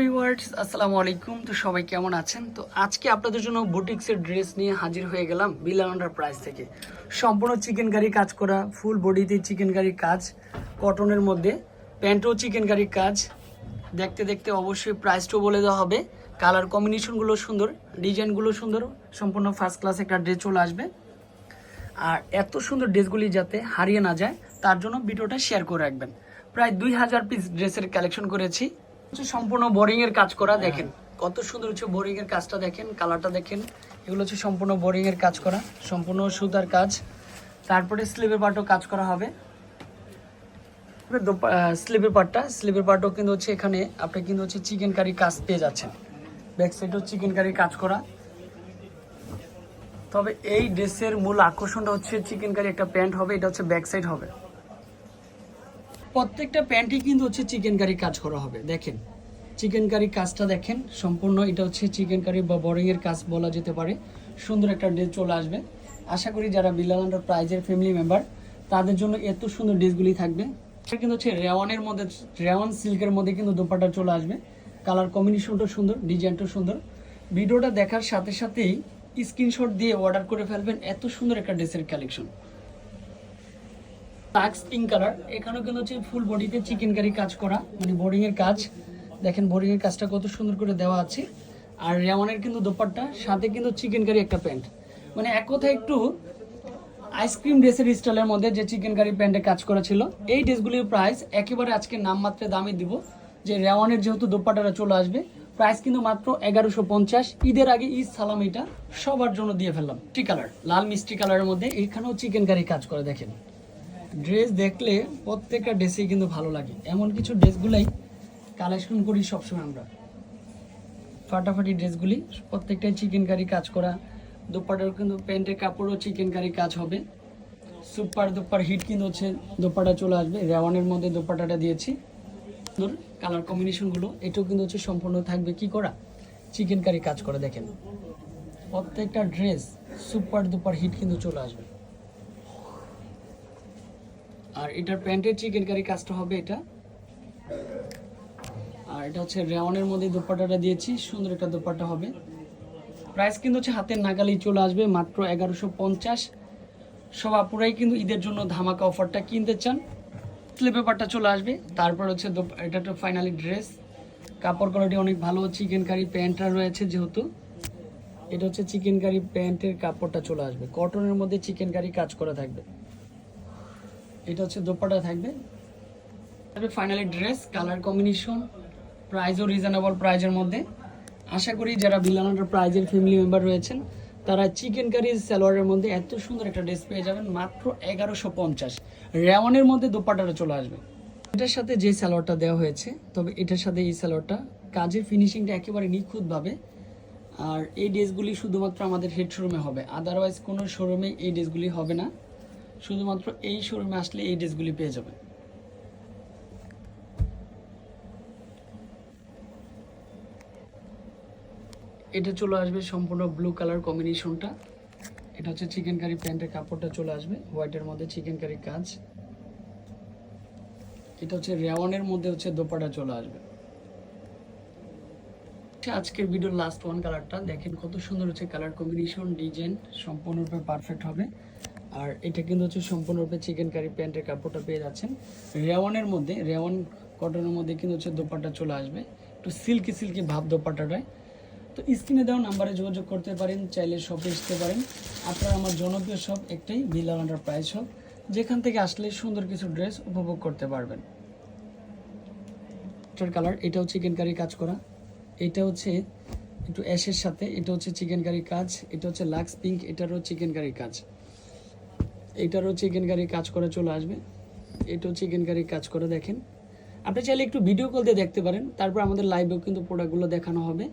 Viewers আসসালামু আলাইকুম। তো সবাই কেমন আছেন? তো আজকে আপনাদের জন্য বুটিক্সের ড্রেস নিয়ে হাজির হয়ে গেলাম বিলাল প্রাইস থেকে। সম্পূর্ণ চিকেন কারি কাজ করা ফুল বডিতে চিকেন কারি কাজ কটনের মধ্যে, প্যান্টও চিকেন কারি কাজ। দেখতে দেখতে অবশ্যই প্রাইসটাও বলে দেওয়া হবে। কালার কম্বিনেশনগুলো সুন্দর ডিজাইনগুলো সুন্দর, সম্পূর্ণ ফার্স্ট ক্লাস একটা ড্রেস চলে আসবে। আর এত সুন্দর ড্রেসগুলি যাতে হারিয়ে না যায়, তার জন্য ভিডিওটা শেয়ার করে রাখবেন। প্রায় দুই হাজার পিস ড্রেসের কালেকশন করেছি। সম্পূর্ণ বোরিং এর কাজ করা, দেখেন। কত সুন্দর হচ্ছে বোরিং এর কাজটা দেখেন কালারটা দেখেন। এগুলো হচ্ছে সম্পূর্ণ বোরিং এর কাজ করা, সম্পূর্ণ সুতার কাজ। তারপরে স্লিভের পার্টও কাজ করা হবে। স্লিভের পার্টটা স্লিভের পার্টও কিন্তু হচ্ছে এখানে আপনি কিন্তু হচ্ছে চিকেন কারি কাজ পেয়ে যাচ্ছেন। ব্যাক সাইডও চিকেন কারি কাজ করা। তবে এই ড্রেসের মূল আকর্ষণটা হচ্ছে চিকেন কারি একটা প্যান্ট হবে, এটা হচ্ছে ব্যাক সাইড হবে। প্রত্যেকটা প্যান্টই কিন্তু হচ্ছে চিকেন কারি কাজ করা হবে, দেখেন। চিকেন কারি কাজটা দেখেন, সম্পূর্ণ এটা হচ্ছে চিকেন কারি বা বোরিং এর কাজ বলা যেতে পারে। সুন্দর একটা ড্রেস চলে আসবে। আশা করি যারা বিলালান্ডার প্রাইজের ফ্যামিলি মেম্বার তাদের জন্য এত সুন্দর ড্রেসগুলি থাকবে। কিন্তু হচ্ছে রেওয়ানের মধ্যে রেওয়ান সিল্কের মধ্যে কিন্তু দোপাটা চলে আসবে। কালার কম্বিনেশনটা সুন্দর ডিজাইনটা সুন্দর। ভিডিওটা দেখার সাথে সাথেই স্ক্রিনশট দিয়ে অর্ডার করে ফেলবেন। এত সুন্দর একটা ড্রেসের কালেকশন টাক্স পিঙ্ক কালার এখানেও কিন্তু হচ্ছে ফুল বডিতে চিকেন কারি কাজ করা মানে বোরিং এর কাজ। দেখেন বোরিং এর কাজটা কত সুন্দর করে দেওয়া আছে। আর রেওয়ানের কিন্তু দোপাট্টা, সাথে কিন্তু চিকেন কারি একটা প্যান্ট মানে এক কথায় একটু আইসক্রিম ড্রেসের স্টাইলের মধ্যে যে চিকেন কারি প্যান্টে কাজ করা ছিল, এই ড্রেসগুলির প্রাইস একেবারে আজকে নামমাত্রে দামে দিব। যে রেওয়ানের যেহেতু দোপাট্টাটা চলে আসবে প্রাইস কিন্তু মাত্র এগারোশো পঞ্চাশ। ঈদের আগে ঈদ সালাম এটা সবার জন্য দিয়ে ফেললাম। টি কালার লাল মিষ্টি কালারের মধ্যে এখানেও চিকেন কারি কাজ করে, দেখেন। ড্রেস দেখলে প্রত্যেকটা ড্রেসেই কিন্তু ভালো লাগে। এমন কিছু ড্রেসগুলাই কালেকশন করি সবসময় আমরা। ফাটাফাটি ড্রেসগুলি, প্রত্যেকটাই চিকেন কারি কাজ করা। দোপাটার কিন্তু প্যান্টের কাপড়ও চিকেন কারি কাজ হবে। সুপার দুপার হিট কিন্তু হচ্ছে দোপাটা চলে আসবে। রেওয়ানের মধ্যে দোপাটাটা দিয়েছি। সুন্দর কালার কম্বিনেশনগুলো এটাও কিন্তু হচ্ছে সম্পূর্ণ থাকবে। কি করা? চিকেন কারি কাজ করে, দেখেন। প্রত্যেকটা ড্রেস সুপার দুপার হিট কিন্তু চলে আসবে। আর এটার প্যান্টের চিকেন কারি কাজটা হবে এটা। আর এটা হচ্ছে রেওয়ানের মধ্যে দোপাট্টাটা দিয়েছি, সুন্দর একটা দোপাট্টা হবে। প্রাইস কিন্তু হচ্ছে হাতের নাগালেই চলে আসবে, মাত্র এগারোশো পঞ্চাশ। সব আপুরাই কিন্তু ঈদের জন্য ধামাকা অফারটা কিনতে চান। স্লিপ পেপারটা চলে আসবে, তারপর হচ্ছে এটা তো ফাইনালি ড্রেস কাপড় কোয়ালিটি অনেক ভালো, চিকেন কারি প্যান্টটা রয়েছে যেহেতু। এটা হচ্ছে চিকেন কারি প্যান্টের কাপড়টা চলে আসবে। কটনের মধ্যে চিকেন কারি কাজ করা থাকবে। এটা হচ্ছে দোপাটা থাকবে। তারপরে ফাইনালি ড্রেস কালার কম্বিনেশন প্রাইসও রিজনেবল প্রাইজের মধ্যে। আশা করি যারা বিলানাটার প্রাইজের ফ্যামিলি মেম্বার রয়েছেন, তারা চিকেন কারি সালোয়ারের মধ্যে এত সুন্দর একটা ড্রেস পেয়ে যাবেন, মাত্র এগারোশো পঞ্চাশ। রেওয়ানের মধ্যে দোপাটাটা চলে আসবে। এটার সাথে যে স্যালোয়ারটা দেওয়া হয়েছে, তবে এটার সাথে এই সালোয়ারটা কাজের ফিনিশিংটা একেবারে নিখুঁতভাবে। আর এই ড্রেসগুলি শুধুমাত্র আমাদের হেড শোরুমে হবে আদারওয়াইজ কোনো শোরুমে এই ড্রেসগুলি হবে না। শুধুমাত্র এই শোরুমে আসলে এই ড্রেসগুলি পেয়ে যাবেন। এটা চলে আসবে সম্পূর্ণ ব্লু কালার কম্বিনেশনটা এটা হচ্ছে চিকেন কারি প্যান্টের কাপড়টা চলে আসবে হোয়াইটের মধ্যে চিকেন কারি কাজ। এটা হচ্ছে রেওয়ানের মধ্যে হচ্ছে দোপাটা চলে আসবে। আজকের ভিডিওর লাস্ট ওয়ান কালারটা দেখেন কত সুন্দর হচ্ছে কালার কম্বিনেশন ডিজাইন সম্পূর্ণরূপে পারফেক্ট হবে। আর এটা কিন্তু হচ্ছে সম্পূর্ণরূপে চিকেন কারি প্যান্টের কাপড়টা পেয়ে যাচ্ছেন। রেওয়ানের মধ্যে, রেওয়ান কটনের মধ্যে কিন্তু হচ্ছে দোপাট্টা চলে আসবে। একটু সিল্কি সিল্কি ভাব দোপাট্টাটায়। তো স্ক্রিনে দেওয়া নাম্বারে যোগাযোগ করতে পারেন, চাইলে শপে আসতে পারেন। আপনারা আমার জনপ্রিয় শপ একটাই বিলাল প্রাইস শপ যেখান থেকে আসলে সুন্দর কিছু ড্রেস উপভোগ করতে পারবেন। এটার কালার এটাও চিকেন কারি কাজ করা। এটা হচ্ছে একটু অ্যাশের সাথে, এটা হচ্ছে চিকেন কারি কাজ, এটা হচ্ছে লাক্স পিঙ্ক এটারও চিকেন কারি কাজ। এটারও চিকেন কারি কাজ করে চলে আসবে। এটাও চিকেন কারি কাজ করে দেখেন। আপনি চাইলে একটু ভিডিও কল দিয়ে দেখতে পারেন। তারপর আমাদের লাইভেও কিন্তু প্রোডাক্টগুলো দেখানো হবে।